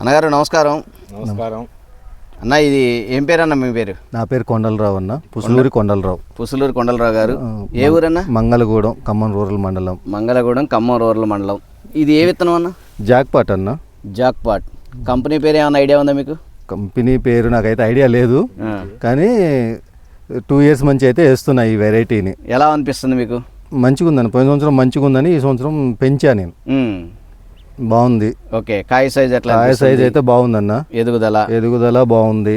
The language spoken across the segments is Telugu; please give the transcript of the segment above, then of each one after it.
అన్నగారు నమస్కారం. నమస్కారం. అన్న ఇది ఏం పేరు అన్న మీ పేరు? నా పేరు కొండలరావు అన్న. పుసులూరి కొండలరావు. పుసులూరు కొండలరావు గారు. ఏ ఊరన్నా? మంగళగూడెం ఖమ్మం రూరల్ మండలం. మంగళగూడెం ఖమ్మం రూరల్ మండలం. ఇది ఏ విత్తనం అన్న? జాక్పాట్ అన్న. జాక్పాట్. కంపెనీ పేరు ఏమైనా ఐడియా ఉందా మీకు? కంపెనీ పేరు నాకైతే ఐడియా లేదు. కానీ టూ ఇయర్స్ మంచి అయితే వేస్తున్నా ఈ వెరైటీని. ఎలా అనిపిస్తుంది మీకు? మంచిగా ఉందని పోయిన సంవత్సరం మంచిగా ఉందని ఈ సంవత్సరం పెంచా నేను. బాగుంది. ఓకే కాయ సైజ్ ఎట్లా కాయ? సైజ్ అయితే బాగుందన్న. ఎదుగుదల? ఎదుగుదల బాగుంది.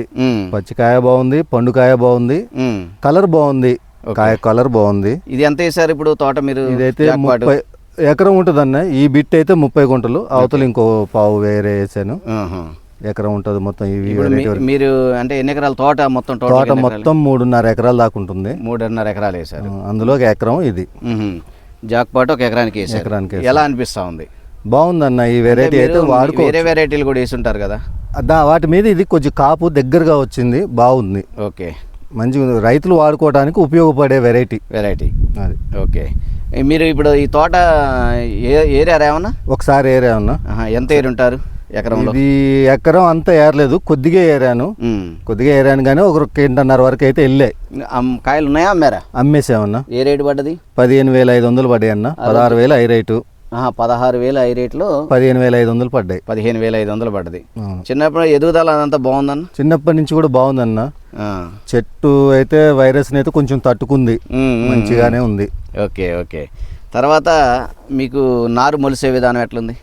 పచ్చికాయ బాగుంది పండుకాయ బాగుంది. కలర్ బాగుంది. కాయ కలర్ బాగుంది. ఇది ఎంత వేసారు ఇప్పుడు తోట మీరు? ఇదైతే? ముప్పై ఎకరం ఉంటుందన్న. ఈ బిట్ అయితే ముప్పై గుంటలు. అవతల ఇంకో పావు వేరే వేసాను. ఎకరం ఉంటుంది మొత్తం ఇవి మీరు అంటే ఎన్ని ఎకరాల తోట మొత్తం తోట? మొత్తం మూడున్నర ఎకరాల దాకా ఉంటుంది. మూడున్నర ఎకరాలు వేసారు. అందులో ఒక ఎకరం ఇది. జాక్పాట్ ఒక ఎకరానికి ఎకరానికి ఎలా అనిపిస్తా ఉంది? బాగుందన్న ఈ వెరైటీ అయితే వాడుకో వేరే వెరైటీలు కూడా వేసి ఉంటారు కదా? దా- వాటి మీద ఇది కొంచెం కాపు దగ్గరగా వచ్చింది బాగుంది. ఓకే. మంచిగా. రైతులు వాడుకోవడానికి ఉపయోగపడే వెరైటీ వెరైటీ అది. ఓకే. మీరు ఇప్పుడు ఈ తోట ఏ ఏరారా ఏమన్నా? ఒకసారి ఏరామన్నా ఎంత ఏరి ఉంటారు ఎకరంలో? ఇది ఎకరం అంతా ఏరలేదు కొద్దిగా ఏరాను. కొద్దిగా ఏరాను కానీ ఒక కింటన్నర వరకు అయితే వెళ్ళాయి కాయలు ఉన్నాయా అమ్మారా? అమ్మేసామన్నా. ఏ రేటు పడ్డది? పదిహేను వేల ఐదు వందలు పడ్డాయి అన్న పదహారు వేలు ఐ రేటు. పదహారు వేలు ఐ రేట్లో పదిహేను వేల ఐదు వందలు పడ్డాయి. పదిహేను వేల ఐదు వందలు పడ్డది. చిన్నప్పుడు ఎదుగుదల అదంతా బాగుందన్న? చిన్నప్పటి నుంచి కూడా బాగుందన్న. చెట్టు అయితే వైరస్ని అయితే కొంచెం తట్టుకుంది. మంచిగానే ఉంది. Okay okay. తర్వాత మీకు నారు మొలిసే విధానం ఎట్లుంది?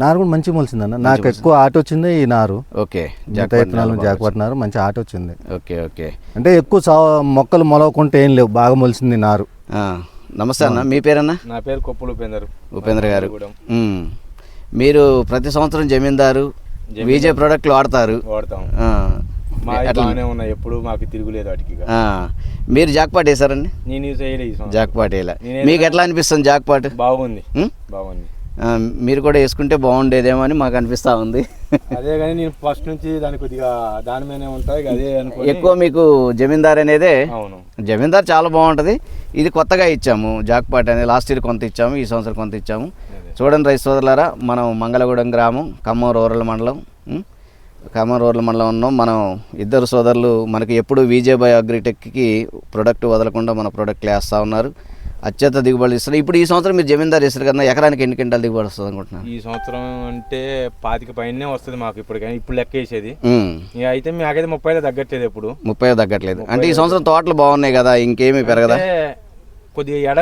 నారు కూడా మంచిగా మొలిసిందన్న. నాకు ఎక్కువ ఆట వచ్చింది ఈ నారు. ఓకే విత్తనాలు జాక్పాట్ నారు మంచి ఆట వచ్చింది. Okay okay. అంటే ఎక్కువ మొక్కలు మొలవకుంటే ఏం లేవు. బాగా మొలిసింది నారు. నమస్తే అన్న మీ పేరన్నా? నా పేరు కొప్పులు ఉపేందర్. ఉపేంద్ర గారు. మీరు ప్రతి సంవత్సరం జమీందారు విజయ్ ప్రోడక్ట్లు వాడతారు. వాడతాం. ఉన్నాయి ఎప్పుడు మాకు తిరుగులేదు వాటికి. మీరు జాక్పాట్ వేసారండి నేను. జాక్పాట్ వేయలే. మీకు ఎట్లా అనిపిస్తుంది జాక్పాట్? బాగుంది? బాగుంది. మీరు కూడా వేసుకుంటే బాగుండేదేమో అని మాకు అనిపిస్తూ ఉంది. అదే కానీ నేను ఫస్ట్ నుంచి దాని కొద్దిగా దాని మీదనే ఉంటాయి అదే ఎక్కువ మీకు జమీందార్ అనేదే అవును. జమీందార్ చాలా బాగుంటుంది. ఇది కొత్తగా ఇచ్చాము జాక్పాట్ అనేది లాస్ట్ ఇయర్ కొంత ఇచ్చాము ఈ సంవత్సరం కొంత ఇచ్చాము. చూడండి రైతు సోదరులారా మనం మంగళగూడెం గ్రామం ఖమ్మం రూరల్ మండలం? ఖమ్మం రూరల్ మండలం ఉన్నాం. మనం ఇద్దరు సోదరులు మనకి ఎప్పుడు విజయ్ బై అగ్రిటెక్కి ప్రొడక్ట్ వదలకుండా మన ప్రొడక్ట్లు వేస్తూ ఉన్నారు. అత్యంత దిగుబడి ఇస్తారు ఇప్పుడు ఈ సంవత్సరం మీరు జమీందార్ ఇస్తారు కదా ఎకరానికి ఎన్ని క్వింటాలు దిగుబడి వస్తుంది అనుకుంటున్నాను ఈ సంవత్సరం అంటే పాతిక పైనే వస్తుంది మాకు ఇప్పుడు కానీ ఇప్పుడు లెక్క వేసేది. అయితే మాకైతే ముప్పై తగ్గట్లేదు ఎప్పుడు. ముప్పై తగ్గట్లేదు. అంటే ఈ సంవత్సరం తోటలు బాగున్నాయి కదా ఇంకేమీ పెరగదా? కొద్దిగా ఎడం